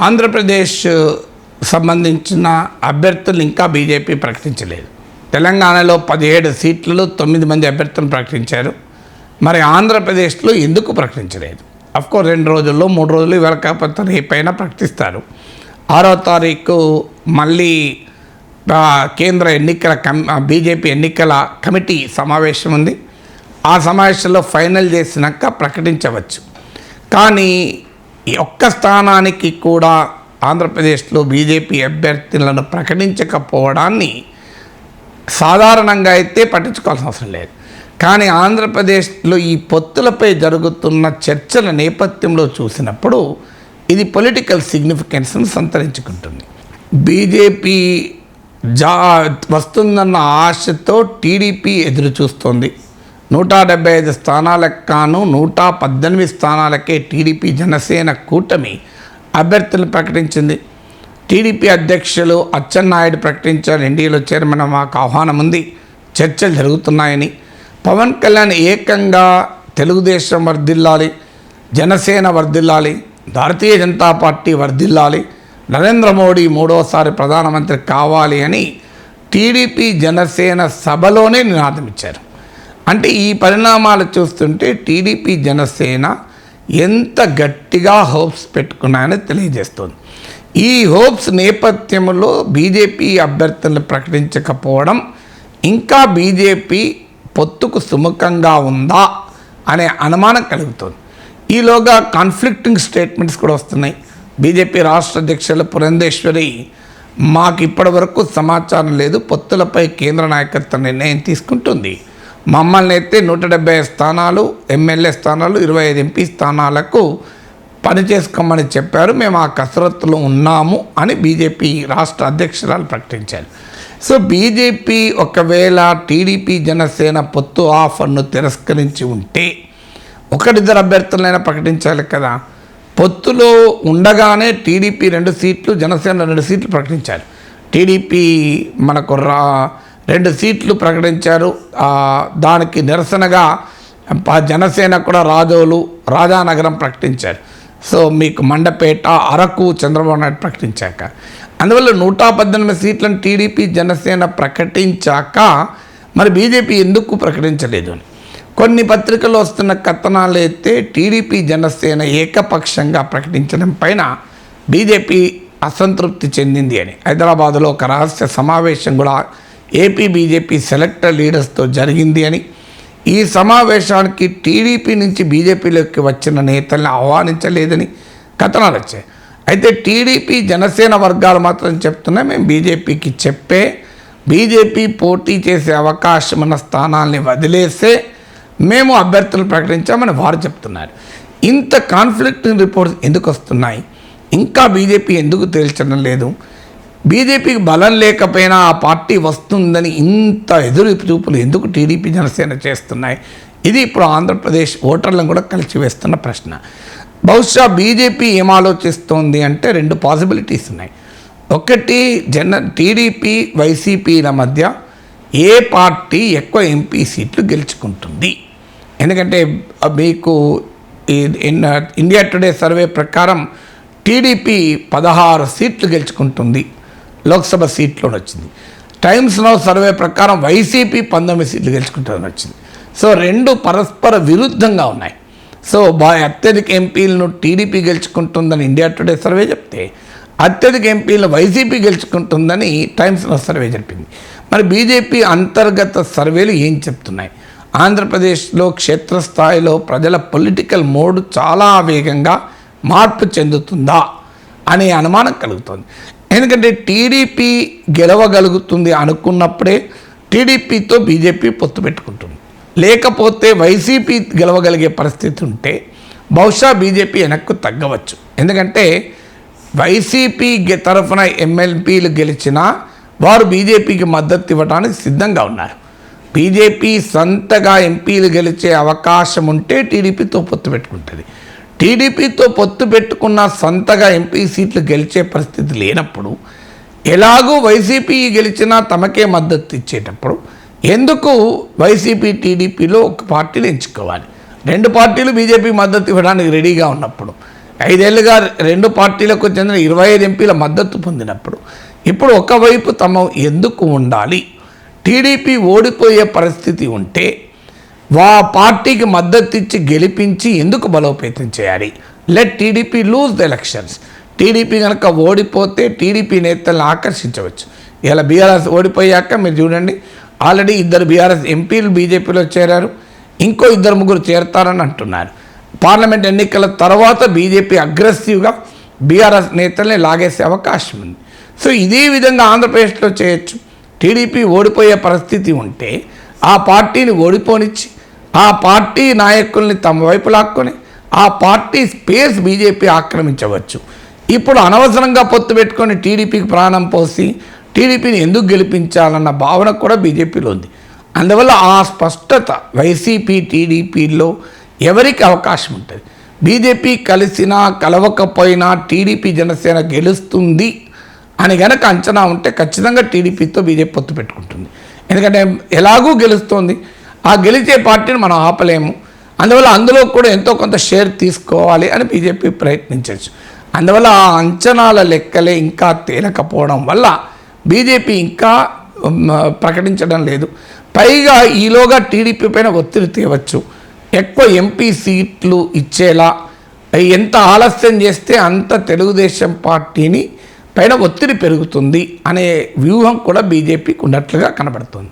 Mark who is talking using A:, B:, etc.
A: ఆంధ్రప్రదేశ్ సంబంధించిన అభ్యర్థులు ఇంకా బీజేపీ ప్రకటించలేదు. తెలంగాణలో పదిహేడు సీట్లలో తొమ్మిది మంది అభ్యర్థులను ప్రకటించారు. మరి ఆంధ్రప్రదేశ్లో ఎందుకు ప్రకటించలేదు? అఫ్కోర్స్ రెండు రోజుల్లో మూడు రోజులు ఇవాళ కాకపోతే రేపైనా ప్రకటిస్తారు. ఆరో తారీఖు మళ్ళీ కేంద్ర ఎన్నికల కమ్ బీజేపీ ఎన్నికల కమిటీ సమావేశం ఉంది. ఆ సమావేశంలో ఫైనల్ చేసినాక ప్రకటించవచ్చు. కానీ ఈ ఒక్క స్థానానికి కూడా ఆంధ్రప్రదేశ్లో బీజేపీ అభ్యర్థులను ప్రకటించకపోవడాన్ని సాధారణంగా అయితే పట్టించుకోవాల్సిన అవసరం లేదు. కానీ ఆంధ్రప్రదేశ్లో ఈ పొత్తులపై జరుగుతున్న చర్చల నేపథ్యంలో చూసినప్పుడు ఇది పొలిటికల్ సిగ్నిఫికెన్స్ను సంతరించుకుంటుంది. బీజేపీ జా వస్తుందన్న ఆశతో టీడీపీ ఎదురు చూస్తోంది నూట డెబ్బై ఐదు స్థానాలకు కాను నూట పద్దెనిమిది స్థానాలకే టీడీపీ జనసేన కూటమి అభ్యర్థులను ప్రకటించింది. టీడీపీ అధ్యక్షులు అచ్చెన్నాయుడు ప్రకటించారు ఎన్డీఏలో చేరమని మాకు ఆహ్వానం ఉంది. చర్చలు జరుగుతున్నాయని. పవన్ కళ్యాణ్ ఏకంగా తెలుగుదేశం వర్ధిల్లాలి జనసేన వర్ధిల్లాలి భారతీయ జనతా పార్టీ వర్ధిల్లాలి నరేంద్ర మోడీ మూడోసారి ప్రధానమంత్రి కావాలి అని టీడీపీ జనసేన సభలోనే నినాదం ఇచ్చారు అంటే ఈ పరిణామాలు చూస్తుంటే టీడీపీ జనసేన ఎంత గట్టిగా హోప్స్ పెట్టుకున్నాయని తెలియజేస్తుంది. ఈ హోప్స్ నేపథ్యంలో బీజేపీ అభ్యర్థులను ప్రకటించకపోవడం ఇంకా బీజేపీ పొత్తుకు సుముఖంగా ఉందా అనే అనుమానం కలుగుతుంది. ఈలోగా కాన్ఫ్లిక్టింగ్ స్టేట్మెంట్స్ కూడా వస్తున్నాయి. బీజేపీ రాష్ట్ర అధ్యక్షులు పురంధేశ్వరి మాకు ఇప్పటి వరకు సమాచారం లేదు పొత్తులపై కేంద్ర నాయకత్వం నిర్ణయం తీసుకుంటుంది. మమ్మల్ని అయితే నూట డెబ్బై స్థానాలు ఎమ్మెల్యే స్థానాలు ఇరవై ఐదు ఎంపీ స్థానాలకు పని చేసుకోమని చెప్పారు. మేము ఆ కసరత్తులో ఉన్నాము అని బీజేపీ రాష్ట్ర అధ్యక్షురాలు ప్రకటించారు. సో బీజేపీ ఒకవేళ టీడీపీ జనసేన పొత్తు ఆఫర్ను తిరస్కరించి ఉంటే ఒకటిద్దరు అభ్యర్థులైనా ప్రకటించాలి కదా. పొత్తులో ఉండగానే టీడీపీ రెండు సీట్లు జనసేన రెండు సీట్లు ప్రకటించారు. టీడీపీ మనకు రా రెండు సీట్లు ప్రకటించారు. దానికి నిరసనగా జనసేన కూడా రాజోలు రాజానగరం ప్రకటించారు. సో మీకు మండపేట అరకు చంద్రబాబు నాయుడు ప్రకటించాక. అందువల్ల నూట పద్దెనిమిది సీట్లను టీడీపీ జనసేన ప్రకటించాక మరి బీజేపీ ఎందుకు ప్రకటించలేదు అని. కొన్ని పత్రికలు వస్తున్న కథనాలు అయితే టీడీపీ జనసేన ఏకపక్షంగా ప్రకటించడం పైన బీజేపీ అసంతృప్తి చెందింది అని. హైదరాబాదులో ఒక రహస్య సమావేశం కూడా ఏపీ బీజేపీ సెలెక్టర్ లీడర్స్తో జరిగింది అని. ఈ సమావేశానికి టీడీపీ నుంచి బీజేపీలోకి వచ్చిన నేతల్ని ఆహ్వానించలేదని కథనాలు వచ్చాయి. అయితే టీడీపీ జనసేన వర్గాలు మాత్రం చెప్తున్నాయి. మేము బీజేపీకి చెప్పే బీజేపీ పోటీ చేసే అవకాశం ఉన్న స్థానాల్ని వదిలేసే మేము అభ్యర్థులు ప్రకటించామని వారు చెప్తున్నారు. ఇంత కాన్ఫ్లిక్టింగ్ రిపోర్ట్స్ ఎందుకు వస్తున్నాయి? ఇంకా బీజేపీ ఎందుకు తేల్చడం లేదు? బీజేపీకి బలం లేకపోయినా ఆ పార్టీ వస్తుందని ఇంత ఎదురు చూపులు ఎందుకు టీడీపీ జనసేన చేస్తున్నాయి? ఇది ఇప్పుడు ఆంధ్రప్రదేశ్ ఓటర్లను కూడా కలిసివేస్తున్న ప్రశ్న. బహుశా బీజేపీ ఏం ఆలోచిస్తోంది అంటే రెండు పాసిబిలిటీస్ ఉన్నాయి. ఒకటి జన టీడీపీ వైసీపీల మధ్య ఏ పార్టీ ఎక్కువ ఎంపీ సీట్లు గెలుచుకుంటుంది? ఎందుకంటే మీకు ఇండియా టుడే సర్వే ప్రకారం టీడీపీ పదహారు సీట్లు గెలుచుకుంటుంది. లోక్సభ సీట్లో వచ్చింది. టైమ్స్ నౌ సర్వే ప్రకారం వైసీపీ పంతొమ్మిది సీట్లు గెలుచుకుంటారని వచ్చింది. సో రెండు పరస్పర విరుద్ధంగా ఉన్నాయి. సో బా అత్యధిక ఎంపీలను టీడీపీ గెలుచుకుంటుందని ఇండియా టుడే సర్వే చెప్తే అత్యధిక ఎంపీలు వైసీపీ గెలుచుకుంటుందని టైమ్స్ నౌ సర్వే చెప్పింది మరి బీజేపీ అంతర్గత సర్వేలు ఏం చెప్తున్నాయి? ఆంధ్రప్రదేశ్లో క్షేత్రస్థాయిలో ప్రజల పొలిటికల్ మోడ్ చాలా వేగంగా మార్పు చెందుతుందా? అనే అనుమానం కలుగుతుంది. ఎందుకంటే టీడీపీ గెలవగలుగుతుంది అనుకున్నప్పుడే టీడీపీతో బీజేపీ పొత్తు పెట్టుకుంటుంది. లేకపోతే వైసీపీ గెలవగలిగే పరిస్థితి ఉంటే బహుశా బీజేపీ వెనక్కు తగ్గవచ్చు. ఎందుకంటే వైసీపీ తరఫున ఎమ్మెల్పీలు గెలిచినా వారు బీజేపీకి మద్దతు ఇవ్వడానికి సిద్ధంగా ఉన్నారు. బీజేపీ సొంతగా ఎంపీలు గెలిచే అవకాశం ఉంటే టీడీపీతో పొత్తు పెట్టుకుంటుంది. టీడీపీతో పొత్తు పెట్టుకున్న సొంతగా ఎంపీ సీట్లు గెలిచే పరిస్థితి లేనప్పుడు ఎలాగూ వైసీపీ గెలిచినా తమకే మద్దతు ఇచ్చేటప్పుడు ఎందుకు వైసీపీ టీడీపీలో ఒక పార్టీని ఎంచుకోవాలి? రెండు పార్టీలు బీజేపీ మద్దతు ఇవ్వడానికి రెడీగా ఉన్నప్పుడు ఐదేళ్ళుగా రెండు పార్టీలకు చెందిన ఇరవై ఐదు ఎంపీల మద్దతు పొందినప్పుడు ఇప్పుడు ఒకవైపు తమ ఎందుకు ఉండాలి? టీడీపీ ఓడిపోయే పరిస్థితి ఉంటే వా పార్టీకి మద్దతు ఇచ్చి గెలిపించి ఎందుకు బలోపేతం చేయాలి? Let TDP lose the elections TDP కనుక ఓడిపోతే టీడీపీ నేతలను ఆకర్షించవచ్చు. ఇలా బీఆర్ఎస్ ఓడిపోయాక మీరు చూడండి ఆల్రెడీ ఇద్దరు బీఆర్ఎస్ ఎంపీలు బీజేపీలో చేరారు ఇంకో ఇద్దరు ముగ్గురు చేరతారని అంటున్నారు. పార్లమెంట్ ఎన్నికల తర్వాత బీజేపీ అగ్రెసివ్గా బీఆర్ఎస్ నేతల్ని లాగేసే అవకాశం ఉంది. సో ఇదే విధంగా ఆంధ్రప్రదేశ్లో చేయొచ్చు. టీడీపీ ఓడిపోయే పరిస్థితి ఉంటే ఆ పార్టీని ఓడిపోనిచ్చి ఆ పార్టీ నాయకుల్ని తమ వైపు లాక్కొని ఆ పార్టీ స్పేస్ బీజేపీ ఆక్రమించవచ్చు. ఇప్పుడు అనవసరంగా పొత్తు పెట్టుకొని టీడీపీకి ప్రాణం పోసి టీడీపీని ఎందుకు గెలిపించాలన్న భావన కూడా బీజేపీలో ఉంది. అందువల్ల ఆ స్పష్టత వైసీపీ టీడీపీలో ఎవరికి అవకాశం ఉంటుంది? బీజేపీ కలిసినా కలవకపోయినా టీడీపీ జనసేన గెలుస్తుంది అని గనక అంచనా ఉంటే ఖచ్చితంగా టీడీపీతో బీజేపీ పొత్తు పెట్టుకుంటుంది. ఎందుకంటే ఎలాగూ గెలుస్తోంది. ఆ గెలిచే పార్టీని మనం ఆపలేము. అందువల్ల అందులో కూడా ఎంతో కొంత షేర్ తీసుకోవాలి అని బీజేపీ ప్రయత్నించవచ్చు అందువల్ల ఆ అంచనాల లెక్కలే ఇంకా తేలకపోవడం వల్ల బీజేపీ ఇంకా ప్రకటించడం లేదు. పైగా ఈలోగా టీడీపీ పైన ఒత్తిడి తేవచ్చు. ఎక్కువ ఎంపీ సీట్లు ఇచ్చేలా ఎంత ఆలస్యం చేస్తే అంత తెలుగుదేశం పార్టీని పైన ఒత్తిడి పెరుగుతుంది అనే వ్యూహం కూడా బీజేపీకి ఉన్నట్లుగా కనబడుతుంది.